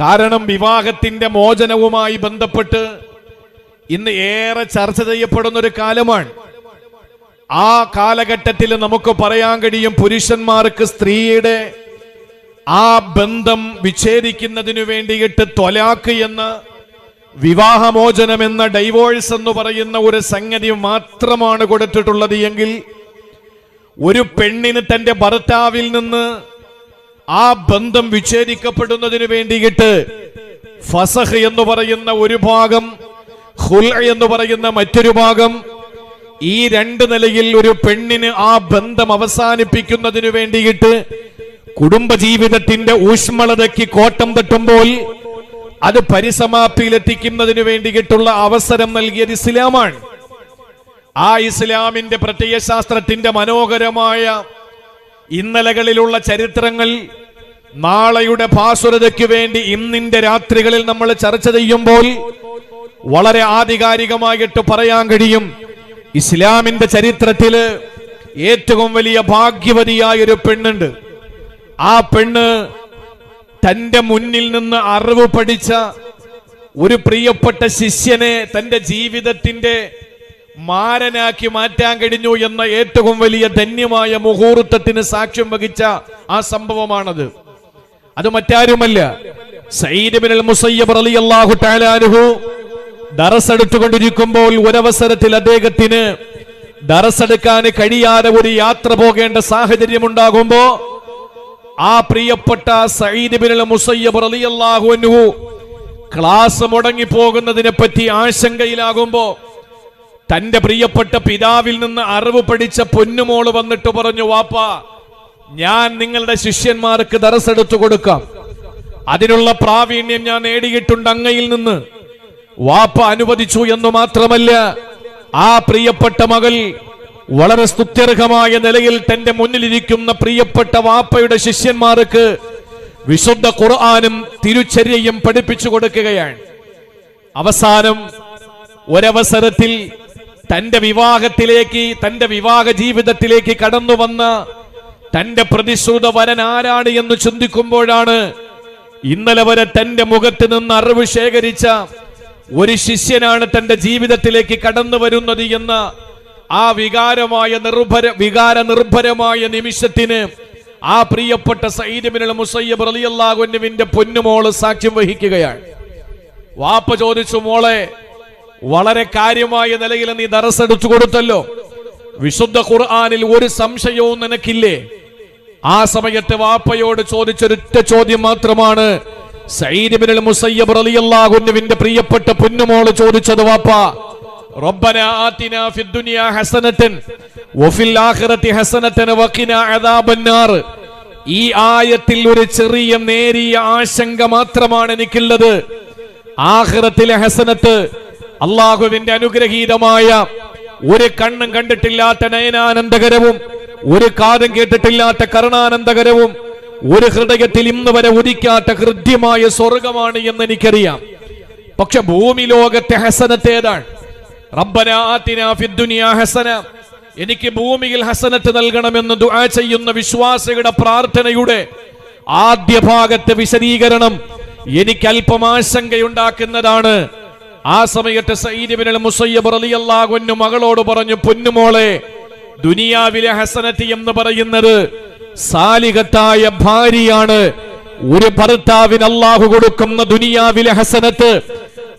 [SPEAKER 1] കാരണം വിവാഹത്തിന്റെ മോചനവുമായി ബന്ധപ്പെട്ട് ഇന്ന് ഏറെ ചർച്ച ചെയ്യപ്പെടുന്ന ഒരു കാലമാണ്. ആ കാലഘട്ടത്തിൽ നമുക്ക് പറയാൻ കഴിയും പുരുഷന്മാർക്ക് സ്ത്രീയുടെ ആ ബന്ധം വിച്ഛേദിക്കുന്നതിനു വേണ്ടിയിട്ട് തൊലാക്ക് എന്ന വിവാഹമോചനം എന്ന ഡൈവോഴ്സ് എന്ന് പറയുന്ന ഒരു സംഗതി മാത്രമാണ് കൊടുത്തിട്ടുള്ളത് എങ്കിൽ ഒരു പെണ്ണിന് തന്റെ ഭർത്താവിൽ നിന്ന് ആ ബന്ധം വിച്ഛേദിക്കപ്പെടുന്നതിന് വേണ്ടിയിട്ട് ഫസഹ് എന്ന് പറയുന്ന ഒരു ഭാഗം ഹുൽ എന്ന് പറയുന്ന മറ്റൊരു ഭാഗം ഈ രണ്ട് നിലയിൽ ഒരു പെണ്ണിന് ആ ബന്ധം അവസാനിപ്പിക്കുന്നതിന് വേണ്ടിയിട്ട് കുടുംബജീവിതത്തിന്റെ ഊഷ്മളതയ്ക്ക് കോട്ടം തട്ടുമ്പോൾ അത് പരിസമാപ്തിയിലെത്തിക്കുന്നതിന് വേണ്ടിയിട്ടുള്ള അവസരം നൽകിയത് ഇസ്ലാമാണ്. ആ ഇസ്ലാമിന്റെ പ്രത്യയശാസ്ത്രത്തിന്റെ മനോഹരമായ ഇന്നലകളിലുള്ള ചരിത്രങ്ങൾ നാളെയുടെ ഭാസുരതയ്ക്ക് വേണ്ടി ഇന്നിന്റെ രാത്രികളിൽ നമ്മൾ ചർച്ച ചെയ്യുമ്പോൾ വളരെ ആധികാരികമായിട്ട് പറയാൻ കഴിയും. ഇസ്ലാമിന്റെ ചരിത്രത്തിൽ ഏറ്റവും വലിയ ഭാഗ്യവതിയായ ഒരു പെണ്ണുണ്ട്. ആ പെണ്ണ് തന്റെ മുന്നിൽ നിന്ന് അറിവ് പഠിച്ച ഒരു പ്രിയപ്പെട്ട ശിഷ്യനെ തന്റെ ജീവിതത്തിന്റെ മാരനാക്കി മാറ്റാൻ കഴിഞ്ഞു എന്ന ഏറ്റവും വലിയ ധന്യമായ മുഹൂർത്തത്തിന് സാക്ഷ്യം വഹിച്ച ആ സംഭവമാണത്. അത് മറ്റാരുമല്ല. ബിൻ മുസയ്യബ് ഒരവസരത്തിൽ അദ്ദേഹത്തിന് ദറസെടുക്കാൻ കഴിയാതെ ഒരു യാത്ര പോകേണ്ട സാഹചര്യം ഉണ്ടാകുമ്പോ ആ പ്രിയപ്പെട്ട അൽ മുസയ്യബ് അൻഹു ക്ലാസ് മുടങ്ങി പോകുന്നതിനെ പറ്റി ആശങ്കയിലാകുമ്പോ തന്റെ പ്രിയപ്പെട്ട പിതാവിൽ നിന്ന് അറിവ് പഠിച്ച പൊന്നുമോൾ വന്നിട്ട് പറഞ്ഞു വാപ്പ ഞാൻ നിങ്ങളുടെ ശിഷ്യന്മാർക്ക് ദറസെടുത്തു കൊടുക്കാം. അതിനുള്ള പ്രാവീണ്യം ഞാൻ നേടിയിട്ടുണ്ട് അങ്ങയിൽ നിന്ന്. വാപ്പ അനുവദിച്ചു എന്ന് മാത്രമല്ല ആ പ്രിയപ്പെട്ട മകൾ വളരെ സ്തുത്യർഹമായ നിലയിൽ തന്റെ മുന്നിലിരിക്കുന്ന പ്രിയപ്പെട്ട വാപ്പയുടെ ശിഷ്യന്മാർക്ക് വിശുദ്ധ ഖുർആാനും തിരുച്ചര്യയും പഠിപ്പിച്ചു കൊടുക്കുകയാണ്. അവസാനം ഒരവസരത്തിൽ തന്റെ വിവാഹത്തിലേക്ക് തന്റെ വിവാഹ ജീവിതത്തിലേക്ക് കടന്നു വന്ന തന്റെ പ്രതിശ്രുത വരൻ ആരാണ് എന്ന് ചിന്തിക്കുമ്പോഴാണ് ഇന്നലെ വരെ തന്റെ മുഖത്ത് നിന്ന് അറിവ് ശേഖരിച്ച ഒരു ശിഷ്യനാണ് തന്റെ ജീവിതത്തിലേക്ക് കടന്നു വരുന്നത് എന്ന ആ വികാരമായ നിർഭര വികാര നിർഭരമായ നിമിഷത്തിന് ആ പ്രിയപ്പെട്ട സൈദബിനുള്ള മുസയ്യബ് റളിയല്ലാഹുവിന്റെ പൊന്നുമോൾ സാക്ഷ്യം വഹിക്കുകയാണ്. വാപ്പ ചോദിച്ചു മോളെ വളരെ കാര്യമായ നിലയിൽ നീ ദറസെടുത്തു കൊടുത്തല്ലോ. വിശുദ്ധ ഖുർആാനിൽ ഒരു സംശയവും നിനക്കില്ലേ? ആ സമയത്ത് വാപ്പയോട് ചോദിച്ചൊരുറ്റ ചോദ്യം മാത്രമാണ്. ബിൻ മുസയ്യബ് റളിയല്ലാഹുവിന്റെ പ്രിയപ്പെട്ട പൊന്നുമോൾ ചോദിച്ചത് വാപ്പ റബ്ബന ആതിനാ ഫിദ് ഹസനതൻ വഫിൽ ആഖിറതി ഹസനതൻ വഖിനാ അദാബന്നാർ. ഈ ആയത്തിൽ ഒരു ചെറിയ നേരിയ ആശങ്ക മാത്രമാണ് എനിക്കുള്ളത്. ആഖിറത്തിലെ ഹസനത്ത് അള്ളാഹുവിന്റെ അനുഗ്രഹീതമായ ഒരു കണ്ണും കണ്ടിട്ടില്ലാത്ത നയനാനന്ദകരവും ഒരു കാതും കേട്ടിട്ടില്ലാത്ത കരുണാനന്ദകരവും ഒരു ഹൃദയത്തിൽ ഇന്ന് വരെ ഉദിക്കാത്ത ഹൃദ്യമായ സ്വർഗമാണ് എന്ന് എനിക്കറിയാം. പക്ഷെ ഭൂമി ലോകത്തെ ഹസനത്ത് ഏതാണ്? റബ്ബന ഹസന. എനിക്ക് ഭൂമിയിൽ ഹസനത്ത് നൽകണമെന്ന് ദുആ ചെയ്യുന്ന വിശ്വാസികളുടെ പ്രാർത്ഥനയുടെ ആദ്യ ഭാഗത്തെ വിശദീകരണം എനിക്ക് അല്പം ആശങ്കയുണ്ടാക്കുന്നതാണ്. ആ സമയത്ത് മുസയ്യബ് മകളോട് പറഞ്ഞു പൊന്നുമോളെ ദുനിയാവിലെ ഹസനത്ത് എന്ന് പറയുന്നത് സാലികത്തായ ഭാര്യയാണ്. ഒരു ഭർത്താവിന് അള്ളാഹു കൊടുക്കുന്ന ദുനിയാവിലെ ഹസനത്ത്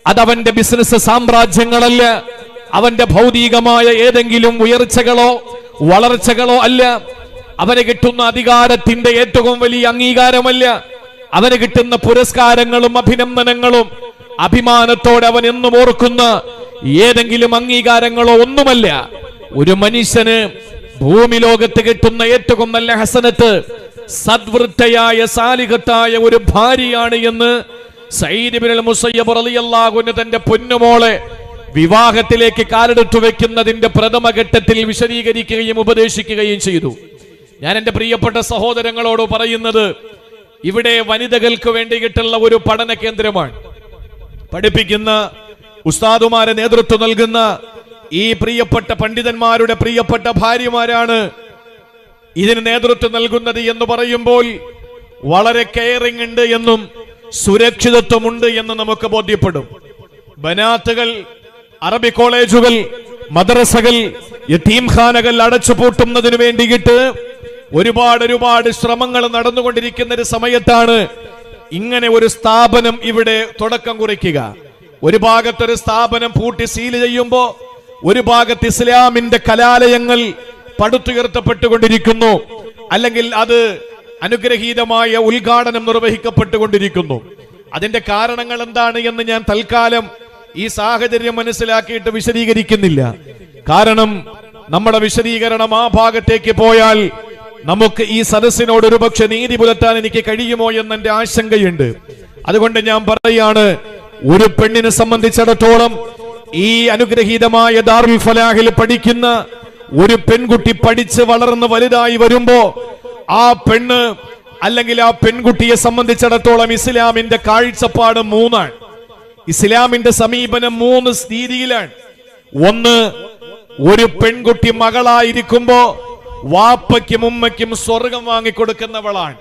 [SPEAKER 1] അതവന്റെ ബിസിനസ് സാമ്രാജ്യങ്ങളല്ല. അവന്റെ ഭൗതികമായ ഏതെങ്കിലും ഉയർച്ചകളോ വളർച്ചകളോ അല്ല. അവന് കിട്ടുന്ന അധികാരത്തിന്റെ ഏറ്റവും വലിയ അംഗീകാരമല്ല. അവന് കിട്ടുന്ന പുരസ്കാരങ്ങളും അഭിനന്ദനങ്ങളും അഭിമാനത്തോടെ അവൻ എന്നും ഓർക്കുന്ന ഏതെങ്കിലും അംഗീകാരങ്ങളോ ഒന്നുമല്ല. ഒരു മനുഷ്യന് ഭൂമി ലോകത്ത് കിട്ടുന്ന ഏറ്റവും നല്ല ഹസനത്ത് സദ്വൃത്തയായ സാലികത്തായ ഒരു ഭാര്യയാണ് എന്ന് മുസയ്യബ് തന്റെ പൊന്നുമോളെ വിവാഹത്തിലേക്ക് കാലെടുത്തു വെക്കുന്നതിന്റെ പ്രഥമ ഘട്ടത്തിൽ വിശദീകരിക്കുകയും ഉപദേശിക്കുകയും ചെയ്തു. ഞാൻ എന്റെ പ്രിയപ്പെട്ട സഹോദരങ്ങളോട് പറയുന്നത് ഇവിടെ വനിതകൾക്ക് വേണ്ടിയിട്ടുള്ള ഒരു പഠന കേന്ദ്രമാണ്. പഠിപ്പിക്കുന്ന ഉസ്താദുമാരെ നേതൃത്വം നൽകുന്ന ഈ പ്രിയപ്പെട്ട പണ്ഡിതന്മാരുടെ പ്രിയപ്പെട്ട ഭാര്യമാരാണ് ഇതിന് നേതൃത്വം നൽകുന്നത് എന്ന് പറയുമ്പോൾ വളരെ കെയറിംഗ് ഉണ്ട് എന്നും സുരക്ഷിതത്വമുണ്ട് എന്ന് നമുക്ക് ബോധ്യപ്പെടും. ബനാത്തുകൾ അറബി കോളേജുകൾ മദ്രസകൾ യത്തീംഖാനകൾ അടച്ചുപൂട്ടുന്നതിന് വേണ്ടിയിട്ട് ഒരുപാട് ഒരുപാട് ശ്രമങ്ങൾ നടന്നുകൊണ്ടിരിക്കുന്ന ഒരു സമയത്താണ് ഇങ്ങനെ ഒരു സ്ഥാപനം ഇവിടെ തുടക്കം കുറിക്കുക. ഒരു ഭാഗത്തൊരു സ്ഥാപനം പൂട്ടി സീൽ ചെയ്യുമ്പോ ഒരു ഭാഗത്ത് ഇസ്ലാമിന്റെ കലാലയങ്ങൾ പടുത്തുയർത്തപ്പെട്ടുകൊണ്ടിരിക്കുന്നു. അല്ലെങ്കിൽ അത് അനുഗ്രഹീതമായ ഉദ്ഘാടനം നിർവഹിക്കപ്പെട്ടുകൊണ്ടിരിക്കുന്നു. അതിന്റെ കാരണങ്ങൾ എന്താണ് എന്ന് ഞാൻ തൽക്കാലം ഈ സാഹചര്യം മനസ്സിലാക്കിയിട്ട് വിശദീകരിക്കുന്നില്ല. കാരണം നമ്മുടെ വിശദീകരണം ആ ഭാഗത്തേക്ക് പോയാൽ നമുക്ക് ഈ സദസ്സിനോട് ഒരുപക്ഷെ നീതി പുലർത്താൻ എനിക്ക് കഴിയുമോ എന്ന എന്റെ ആശങ്കയുണ്ട്. അതുകൊണ്ട് ഞാൻ പറയാണ് ഒരു പെണ്ണിനെ സംബന്ധിച്ചിടത്തോളം ഈ അനുഗ്രഹീതമായ ദാറുൽ ഫലാഹിൽ പഠിക്കുന്ന ഒരു പെൺകുട്ടി പഠിച്ച് വളർന്ന് വലുതായി വരുമ്പോ ആ പെണ്ണ് അല്ലെങ്കിൽ ആ പെൺകുട്ടിയെ സംബന്ധിച്ചിടത്തോളം ഇസ്ലാമിന്റെ കാഴ്ചപ്പാട് മൂന്നാണ്. ഇസ്ലാമിന്റെ സമീപനം മൂന്ന് രീതിയിലാണ് ഒന്ന് ഒരു പെൺകുട്ടി മകളായിരിക്കുമ്പോ വാപ്പയ്ക്കും ഉമ്മയ്ക്കും സ്വർഗം വാങ്ങിക്കൊടുക്കുന്നവളാണ്.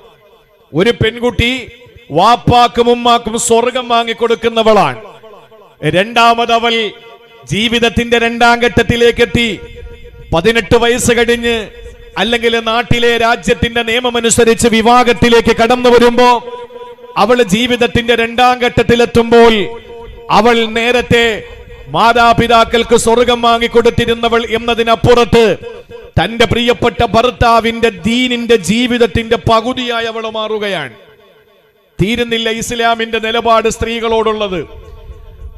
[SPEAKER 1] ഒരു പെൺകുട്ടി വാപ്പാക്കും ഉമ്മാക്കും സ്വർഗം വാങ്ങിക്കൊടുക്കുന്നവളാണ്. രണ്ടാമത് അവൾ ജീവിതത്തിന്റെ രണ്ടാം ഘട്ടത്തിലേക്ക് എത്തി പതിനെട്ട് വയസ്സ് കഴിഞ്ഞ് അല്ലെങ്കിൽ നാട്ടിലെ രാജ്യത്തിന്റെ നിയമമനുസരിച്ച് വിവാഹത്തിലേക്ക് കടന്നു വരുമ്പോ അവൾ ജീവിതത്തിന്റെ രണ്ടാം ഘട്ടത്തിലെത്തുമ്പോൾ അവൾ നേരത്തെ മാതാപിതാക്കൾക്ക് സ്വർഗം വാങ്ങിക്കൊടുത്തിരുന്നവൾ എന്നതിനപ്പുറത്ത് തന്റെ പ്രിയപ്പെട്ട ഭർത്താവിന്റെ ദീനിന്റെ ജീവിതത്തിന്റെ പകുതിയായി അവൾ മാറുകയാണ്. തീരുന്നില്ല ഇസ്ലാമിന്റെ നിലപാട് സ്ത്രീകളോടുള്ളത്.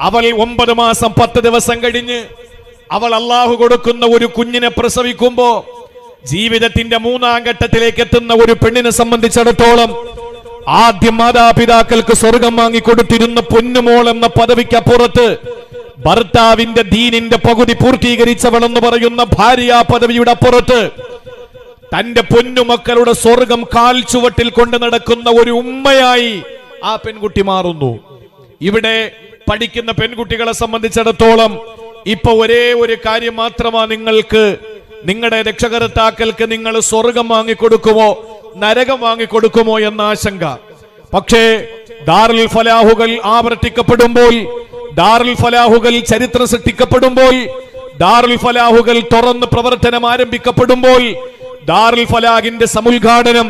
[SPEAKER 1] അവൾ ഒമ്പത് മാസം പത്ത് ദിവസം കഴിഞ്ഞ് അവൾ അള്ളാഹു കൊടുക്കുന്ന ഒരു കുഞ്ഞിനെ പ്രസവിക്കുമ്പോ ജീവിതത്തിന്റെ മൂന്നാം ഘട്ടത്തിലേക്ക് എത്തുന്ന ഒരു പെണ്ണിനെ സംബന്ധിച്ചിടത്തോളം ആദ്യം മാതാപിതാക്കൾക്ക് സ്വർഗം വാങ്ങിക്കൊടുത്തിരുന്ന പൊന്നുമോൾ എന്ന പദവിക്കപ്പുറത്ത് ഭർത്താവിന്റെ ദീനിന്റെ പകുതി പൂർത്തീകരിച്ചവളെന്ന് പറയുന്ന ഭാര്യ പദവിയുടെ അപ്പുറത്ത് തന്റെ പൊന്നുമക്കളുടെ സ്വർഗം കാൽ ചുവട്ടിൽ കൊണ്ട് നടക്കുന്ന ഒരു ഉമ്മയായി ആ പെൺകുട്ടി മാറുന്നു. ഇവിടെ പഠിക്കുന്ന പെൺകുട്ടികളെ സംബന്ധിച്ചിടത്തോളം ഇപ്പൊ ഒരേ ഒരു കാര്യം മാത്രമാ നിങ്ങൾക്ക് നിങ്ങളുടെ രക്ഷകർത്താക്കൾക്ക് നിങ്ങൾ സ്വർഗം വാങ്ങിക്കൊടുക്കുമോ നരകം വാങ്ങിക്കൊടുക്കുമോ എന്ന ആശങ്ക. പക്ഷേ ദാറുൽ ഫലാഹുകൾ ആവർത്തിക്കപ്പെടുമ്പോൾ ദാറുൽ ഫലാഹുകൾ ചരിത്രം സൃഷ്ടിക്കപ്പെടുമ്പോൾ ദാറുൽ ഫലാഹുകൾ തുറന്ന് പ്രവർത്തനം ആരംഭിക്കപ്പെടുമ്പോൾ ദാറുൽ ഫലാഹിന്റെ സമുദ്ഘാടനം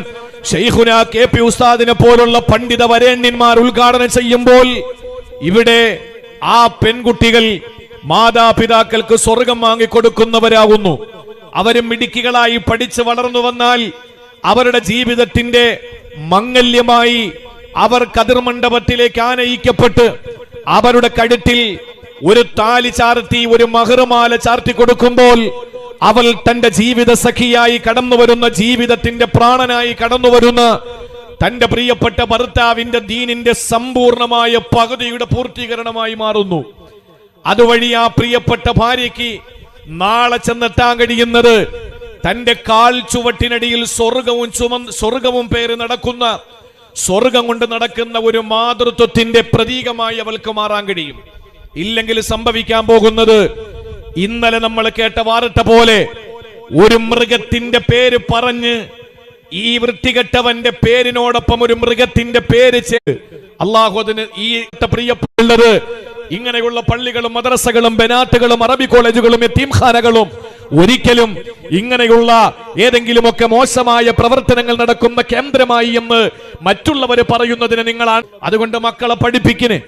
[SPEAKER 1] ഷെയ്ഖുന കെ പി ഉസ്താദിനെ പോലുള്ള പണ്ഡിത വരേണ്യന്മാർ ഉദ്ഘാടനം ചെയ്യുമ്പോൾ ഇവിടെ ആ പെൺകുട്ടികൾ മാതാപിതാക്കൾക്ക് സ്വർഗം വാങ്ങിക്കൊടുക്കുന്നവരാകുന്നു. അവരും മിടുക്കികളായി പഠിച്ച് വളർന്നു വന്നാൽ അവരുടെ ജീവിതത്തിന്റെ മംഗല്യമായി അവർ കതിർ മണ്ഡപത്തിലേക്ക് ആനയിക്കപ്പെട്ട് അവരുടെ കഴുത്തിൽ ഒരു താലി ചാർത്തി ഒരു മഹറുമാല ചാർത്തി കൊടുക്കുമ്പോൾ അവൾ തന്റെ ജീവിത സഖിയായി കടന്നു വരുന്ന ജീവിതത്തിന്റെ പ്രാണനായി കടന്നു വരുന്ന തന്റെ പ്രിയപ്പെട്ട ഭർത്താവിന്റെ ദീനിന്റെ സമ്പൂർണമായ പകുതിയുടെ പൂർത്തീകരണമായി മാറുന്നു. അതുവഴി ആ പ്രിയപ്പെട്ട ഭാര്യയ്ക്ക് നാളെ ചെന്നെത്താൻ കഴിയുന്നത് തന്റെ കാൽ ചുവട്ടിനടിയിൽ സ്വർഗവും ചുമ സ്വർഗവും പേര് നടക്കുന്ന സ്വർഗം കൊണ്ട് നടക്കുന്ന ഒരു മാതൃത്വത്തിന്റെ പ്രതീകമായി അവൾക്ക് മാറാൻ കഴിയും. ഇല്ലെങ്കിൽ സംഭവിക്കാൻ പോകുന്നത് ഇന്നലെ നമ്മൾ കേട്ട വാർത്ത പോലെ ഒരു മൃഗത്തിന്റെ പേര് പറഞ്ഞ് ഈ വൃത്തികെട്ടവന്റെ പേരിനോടൊപ്പം ഒരു മൃഗത്തിന്റെ പേര് അള്ളാഹു അതിന് ഈ പ്രിയപ്പെട്ടത് ഇങ്ങനെയുള്ള പള്ളികളും മദ്രസകളും ബനാത്തുകളും അറബി കോളേജുകളും എത്തീംഖാനകളും ഒരിക്കലും ഇങ്ങനെയുള്ള ഏതെങ്കിലുമൊക്കെ മോശമായ പ്രവർത്തനങ്ങൾ നടക്കുന്ന കേന്ദ്രമായി എന്ന് മറ്റുള്ളവർ പറയുന്നതിന് നിങ്ങളാണ്. അതുകൊണ്ട് മക്കളെ പഠിപ്പിക്കിന്.